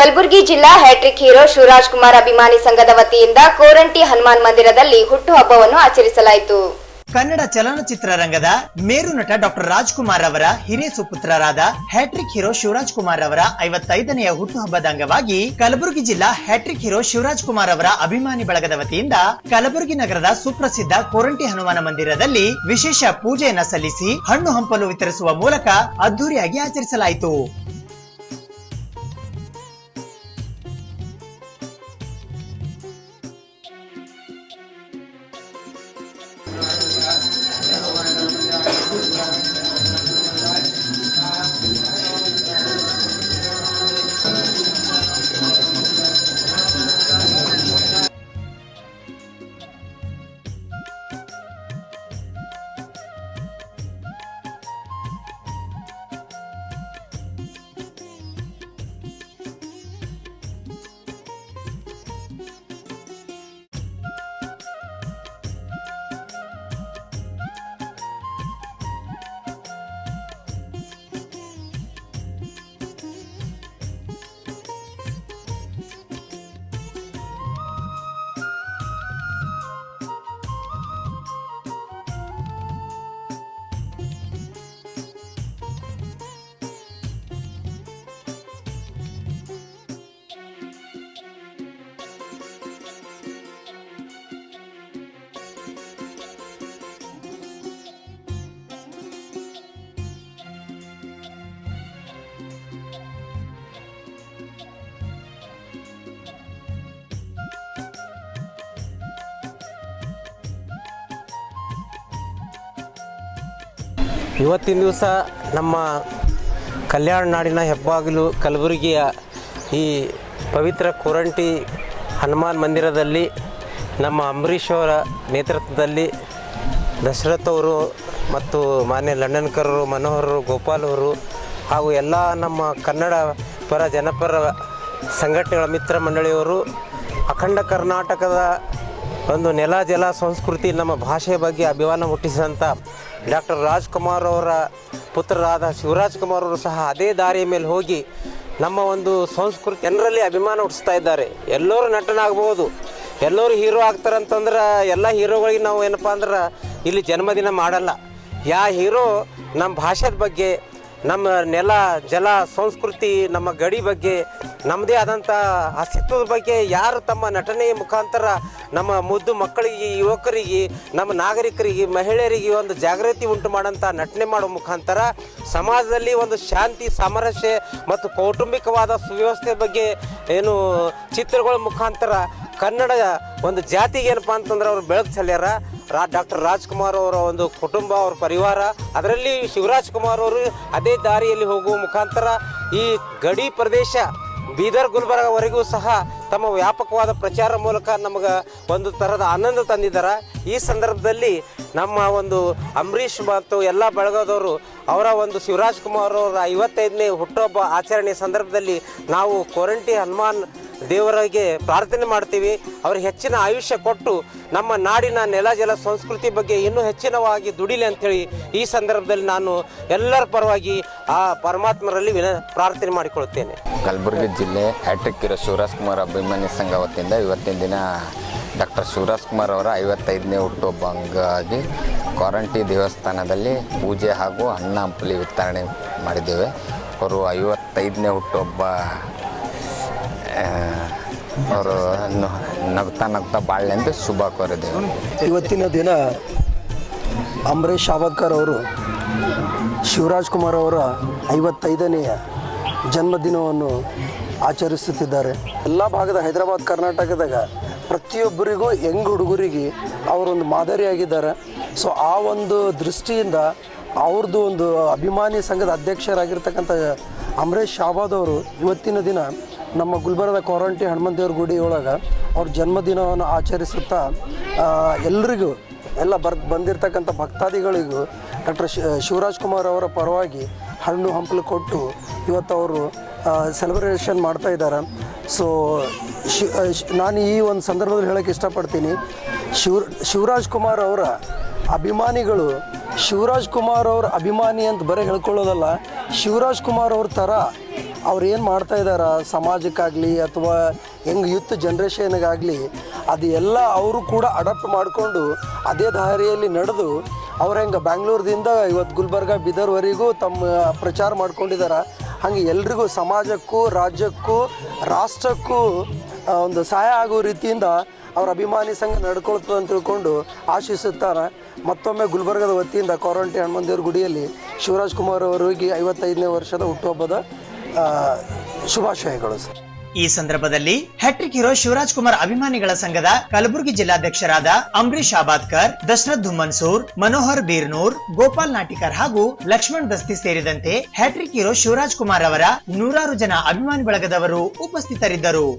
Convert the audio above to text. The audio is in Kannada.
ಕಲಬುರಗಿ ಜಿಲ್ಲಾ ಹ್ಯಾಟ್ರಿಕ್ ಹೀರೋ ಶಿವರಾಜ್ ಕುಮಾರ್ ಅಭಿಮಾನಿ ಸಂಘದ ವತಿಯಿಂದ ಕೋರಂಟಿ ಹನುಮಾನ್ ಮಂದಿರದಲ್ಲಿ ಹುಟ್ಟುಹಬ್ಬವನ್ನು ಆಚರಿಸಲಾಯಿತು. ಕನ್ನಡ ಚಲನಚಿತ್ರ ರಂಗದ ಮೇರು ನಟ ಡಾಕ್ಟರ್ ರಾಜ್ಕುಮಾರ್ ಅವರ ಹಿರಿಯ ಸುಪುತ್ರರಾದ hat trick hero Shivaraj Kumar ಅವರ ಐವತ್ತೈದನೆಯ ಹುಟ್ಟುಹಬ್ಬದ ಅಂಗವಾಗಿ ಕಲಬುರಗಿ ಜಿಲ್ಲಾ ಹ್ಯಾಟ್ರಿಕ್ ಹೀರೋ ಶಿವರಾಜ್ ಕುಮಾರ್ ಅವರ ಅಭಿಮಾನಿ ಬಳಗದ ವತಿಯಿಂದ ಕಲಬುರಗಿ ನಗರದ ಸುಪ್ರಸಿದ್ಧ ಕೋರಂಟಿ ಹನುಮಾನ ಮಂದಿರದಲ್ಲಿ ವಿಶೇಷ ಪೂಜೆಯನ್ನ ಸಲ್ಲಿಸಿ ಹಣ್ಣು ಹಂಪಲು ವಿತರಿಸುವ ಮೂಲಕ ಅದ್ದೂರಿಯಾಗಿ ಆಚರಿಸಲಾಯಿತು. ಇವತ್ತಿನ ದಿವಸ ನಮ್ಮ ಕಲ್ಯಾಣ ನಾಡಿನ ಹೆಬ್ಬಾಗಿಲು ಕಲಬುರಗಿಯ ಈ ಪವಿತ್ರ ಕೋರಂಟಿ ಹನುಮಾನ್ ಮಂದಿರದಲ್ಲಿ ನಮ್ಮ ಅಂಬರೀಷ್ ಅವರ ನೇತೃತ್ವದಲ್ಲಿ ದಶರಥ್ ಅವರು ಮತ್ತು ಮಾನ್ಯ ಲಂಡನ್ಕರರು ಮನೋಹರರು ಗೋಪಾಲ್ ಅವರು ಹಾಗೂ ಎಲ್ಲ ನಮ್ಮ ಕನ್ನಡ ಪರ, ಜನಪರ ಸಂಘಟನೆಗಳ ಮಿತ್ರ ಮಂಡಳಿಯವರು ಅಖಂಡ ಕರ್ನಾಟಕದ ಒಂದು ನೆಲ ಜಲ ಸಂಸ್ಕೃತಿ ನಮ್ಮ ಭಾಷೆಯ ಬಗ್ಗೆ ಅಭಿಮಾನ ಹುಟ್ಟಿಸಿದಂಥ ಡಾಕ್ಟರ್ ರಾಜ್ಕುಮಾರ್ ಅವರ ಪುತ್ರರಾದ ಶಿವರಾಜ್ ಕುಮಾರ್ ಅವರು ಸಹ ಅದೇ ದಾರಿಯ ಮೇಲೆ ಹೋಗಿ ನಮ್ಮ ಒಂದು ಸಂಸ್ಕೃತಿ ಜನರಲ್ಲಿ ಅಭಿಮಾನ ಹುಟ್ಟಿಸ್ತಾ ಇದ್ದಾರೆ. ಎಲ್ಲರೂ ನಟನಾಗ್ಬೋದು ಎಲ್ಲರೂ ಹೀರೋ ಆಗ್ತಾರಂತಂದ್ರೆ ಎಲ್ಲ ಹೀರೋಗಳಿಗೆ ನಾವು ಏನಪ್ಪ ಅಂದ್ರೆ ಇಲ್ಲಿ ಜನ್ಮದಿನ ಮಾಡಲ್ಲ. ಯಾ ಹೀರೋ ನಮ್ಮ ಭಾಷೆದ ಬಗ್ಗೆ, ನಮ್ಮ ನೆಲ ಜಲ ಸಂಸ್ಕೃತಿ, ನಮ್ಮ ಗಡಿ ಬಗ್ಗೆ ನಮ್ಮದೇ ಆದಂಥ ಅಸ್ತಿತ್ವದ ಬಗ್ಗೆ ಯಾರು ತಮ್ಮ ನಟನೆಯ ಮುಖಾಂತರ ನಮ್ಮ ಮುದ್ದು ಮಕ್ಕಳಿಗೆ, ಯುವಕರಿಗೆ, ನಮ್ಮ ನಾಗರಿಕರಿಗೆ, ಮಹಿಳೆಯರಿಗೆ ಒಂದು ಜಾಗೃತಿ ಉಂಟು ಮಾಡೋಂಥ ನಟನೆ ಮಾಡುವ ಮುಖಾಂತರ ಸಮಾಜದಲ್ಲಿ ಒಂದು ಶಾಂತಿ, ಸಾಮರಸ್ಯ ಮತ್ತು ಕೌಟುಂಬಿಕವಾದ ಸುವ್ಯವಸ್ಥೆ ಬಗ್ಗೆ ಏನು ಚಿತ್ರಗಳ ಮುಖಾಂತರ ಕನ್ನಡ ಒಂದು ಜಾತಿಗೆ ಏನಪ್ಪ ಅಂತಂದ್ರೆ ಅವರು ಬೆಳಕು ಚೆಲ್ಯಾರ. ರಾ, ಡಾಕ್ಟರ್ ರಾಜ್ಕುಮಾರ್ ಅವರ ಒಂದು ಕುಟುಂಬ, ಅವ್ರ ಪರಿವಾರ, ಅದರಲ್ಲಿ ಶಿವರಾಜ್ ಕುಮಾರ್ ಅವರು ಅದೇ ದಾರಿಯಲ್ಲಿ ಹೋಗುವ ಮುಖಾಂತರ ಈ ಗಡಿ ಪ್ರದೇಶ ಬೀದರ್ ಗುಲ್ಬರ್ಗವರೆಗೂ ಸಹ ತಮ್ಮ ವ್ಯಾಪಕವಾದ ಪ್ರಚಾರ ಮೂಲಕ ನಮಗೆ ಒಂದು ಥರದ ಆನಂದ ತಂದಿದ್ದಾರೆ ಈ ಸಂದರ್ಭದಲ್ಲಿ ನಮ್ಮ ಒಂದು ಅಂಬರೀಷ್ ಮತ್ತು ಎಲ್ಲ ಬಳಗದವರು ಅವರ ಒಂದು ಶಿವರಾಜ್ ಕುಮಾರ್ ಅವರ ಐವತ್ತೈದನೇ ಹುಟ್ಟುಹಬ್ಬ ಆಚರಣೆ ಸಂದರ್ಭದಲ್ಲಿ ನಾವು ಕ್ವಾರಂಟಿ ಹನುಮಾನ್ ದೇವರಿಗೆ ಪ್ರಾರ್ಥನೆ ಮಾಡ್ತೀವಿ. ಅವ್ರಿಗೆ ಹೆಚ್ಚಿನ ಆಯುಷ್ಯ ಕೊಟ್ಟು ನಮ್ಮ ನಾಡಿನ ನೆಲ, ಜಲ, ಸಂಸ್ಕೃತಿ ಬಗ್ಗೆ ಇನ್ನೂ ಹೆಚ್ಚಿನವಾಗಿ ದುಡಿಲಿ ಅಂತೇಳಿ ಈ ಸಂದರ್ಭದಲ್ಲಿ ನಾನು ಎಲ್ಲರ ಪರವಾಗಿ ಆ ಪರಮಾತ್ಮರಲ್ಲಿ ವಿನ ಪ್ರಾರ್ಥನೆ ಮಾಡಿಕೊಳ್ಳುತ್ತೇನೆ. ಕಲಬುರಗಿ ಜಿಲ್ಲೆ ಹ್ಯಾಟ್ರಿಕ್ ಇರೋ ಕುಮಾರ್ ಅಭಿಮಾನಿ ಸಂಘ ವತಿಯಿಂದ ಇವತ್ತಿನ ದಿನ ಡಾಕ್ಟರ್ ಶಿವರಾಜ್ ಕುಮಾರ್ ಅವರ ಐವತ್ತೈದನೇ ಹುಟ್ಟುಹಬ್ಬ ಅಂಗವಾಗಿ ಕ್ವಾರಂಟಿ ದೇವಸ್ಥಾನದಲ್ಲಿ ಪೂಜೆ ಹಾಗೂ ಹಣ್ಣ ಹಂಪಲಿ ವಿತರಣೆ ಮಾಡಿದ್ದೇವೆ. ಅವರು ಐವತ್ತೈದನೇ ಹುಟ್ಟುಹಬ್ಬ ಅವರು ನಗ್ತಾ ನಗ್ತಾ ಬಾಳೆ ಅಂತ ಶುಭ ಕೋರಿದ್ದೇವೆ. ಇವತ್ತಿನ ದಿನ ಅಂಬರೀಷ್ ಶಾವಕರ್ ಅವರು, ಶಿವರಾಜ್ ಕುಮಾರ್ ಅವರ ಐವತ್ತೈದನೆಯ ಜನ್ಮದಿನವನ್ನು ಆಚರಿಸುತ್ತಿದ್ದಾರೆ. ಎಲ್ಲ ಭಾಗದ ಹೈದರಾಬಾದ್, ಕರ್ನಾಟಕದಾಗ ಪ್ರತಿಯೊಬ್ಬರಿಗೂ ಹೆಂಗ್ ಹುಡುಗರಿಗೆ ಅವರೊಂದು ಮಾದರಿಯಾಗಿದ್ದಾರೆ. ಸೊ ಆ ಒಂದು ದೃಷ್ಟಿಯಿಂದ ಅವ್ರದ್ದು ಒಂದು ಅಭಿಮಾನಿ ಸಂಘದ ಅಧ್ಯಕ್ಷರಾಗಿರ್ತಕ್ಕಂಥ ಅಮರೇಶ್ ಶಾಬಾದ್ ಅವರು ಇವತ್ತಿನ ದಿನ ನಮ್ಮ ಗುಲ್ಬರ್ಗದ ಕ್ವಾರಂಟಿ ಹನುಮಂತೇವ್ರ ಗುಡಿ ಒಳಗೆ ಅವ್ರ ಜನ್ಮದಿನವನ್ನು ಆಚರಿಸುತ್ತಾ ಎಲ್ಲರಿಗೂ ಎಲ್ಲ ಬರ್, ಬಂದಿರತಕ್ಕಂಥ ಭಕ್ತಾದಿಗಳಿಗೂ ಡಾಕ್ಟರ್ ಶಿವರಾಜ್ ಕುಮಾರ್ ಅವರ ಪರವಾಗಿ ಹಣ್ಣು ಹಂಪಲು ಕೊಟ್ಟು ಇವತ್ತು ಅವರು ಸೆಲೆಬ್ರೇಷನ್ ಮಾಡ್ತಾ ಇದ್ದಾರೆ. ಸೊ ನಾನು ಈ ಒಂದು ಸಂದರ್ಭದಲ್ಲಿ ಹೇಳೋಕ್ಕೆ ಇಷ್ಟಪಡ್ತೀನಿ. ಶಿವ ಶಿವರಾಜ್ ಕುಮಾರ್ ಅವರ ಅಭಿಮಾನಿಗಳು ಶಿವರಾಜ್ ಕುಮಾರ್ ಅವ್ರ ಅಭಿಮಾನಿ ಅಂತ ಬರೀ ಹೇಳ್ಕೊಳ್ಳೋದಲ್ಲ, ಶಿವರಾಜ್ ಕುಮಾರ್ ಅವ್ರ ಥರ ಅವ್ರು ಏನು ಮಾಡ್ತಾ ಇದ್ದಾರೆ ಸಮಾಜಕ್ಕಾಗಲಿ ಅಥವಾ ಹೆಂಗೆ ಯುತ್ ಜನ್ರೇಷನ್ಗಾಗಲಿ ಅದು ಎಲ್ಲ ಅವರು ಕೂಡ ಅಡಾಪ್ಟ್ ಮಾಡಿಕೊಂಡು ಅದೇ ದಾರಿಯಲ್ಲಿ ನಡೆದು ಅವ್ರು ಹೆಂಗೆ ಬ್ಯಾಂಗ್ಳೂರ್ದಿಂದ ಇವತ್ತು ಗುಲ್ಬರ್ಗ, ಬಿದರ್ವರೆಗೂ ತಮ್ಮ ಪ್ರಚಾರ ಮಾಡ್ಕೊಂಡಿದ್ದಾರೆ ಹಾಗೆ ಎಲ್ರಿಗೂ ಸಮಾಜಕ್ಕೂ, ರಾಜ್ಯಕ್ಕೂ, ರಾಷ್ಟ್ರಕ್ಕೂ ಒಂದು ಸಹಾಯ ಆಗೋ ರೀತಿಯಿಂದ ಅವ್ರ ಅಭಿಮಾನಿ ಸಂಘ ನಡ್ಕೊಳ್ತದೆ ಅಂತ ತಿಳ್ಕೊಂಡು ಆಶಿಸುತ್ತಾರೆ. ಮತ್ತೊಮ್ಮೆ ಗುಲ್ಬರ್ಗದ ವತಿಯಿಂದ ಕ್ವಾರಂಟಿ ಹನುಮಂದೇವ್ರ ಗುಡಿಯಲ್ಲಿ ಶಿವರಾಜ್ ಕುಮಾರ್ ಅವರಿಗೆ ಐವತ್ತೈದನೇ ವರ್ಷದ ಹುಟ್ಟುಹಬ್ಬದ ಶುಭಾಶಯಗಳು ಸರ್. ಈ ಸಂದರ್ಭದಲ್ಲಿ ಹ್ಯಾಟ್ರಿಕ್ ಹೀರೋ ಶಿವರಾಜ್ ಕುಮಾರ್ ಅಭಿಮಾನಿಗಳ ಸಂಘದ ಕಲಬುರಗಿ ಜಿಲ್ಲಾಧ್ಯಕ್ಷರಾದ ಅಂಬರೀಶ್ ಆಬಾದ್ಕರ್ ದಶರಥ್ ಧುಮ್ಮನ್ಸೂರ್, ಮನೋಹರ್ ಬೀರ್ನೂರ್, ಗೋಪಾಲ್ ನಾಟಿಕರ್ ಹಾಗೂ ಲಕ್ಷ್ಮಣ್ ದಸ್ತಿ ಸೇರಿದಂತೆ ಹ್ಯಾಟ್ರಿಕ್ ಹೀರೋ ಶಿವರಾಜ್ ಕುಮಾರ್ ಅವರ ನೂರಾರು ಜನ ಅಭಿಮಾನಿ ಬಳಗದವರು ಉಪಸ್ಥಿತರಿದ್ದರು.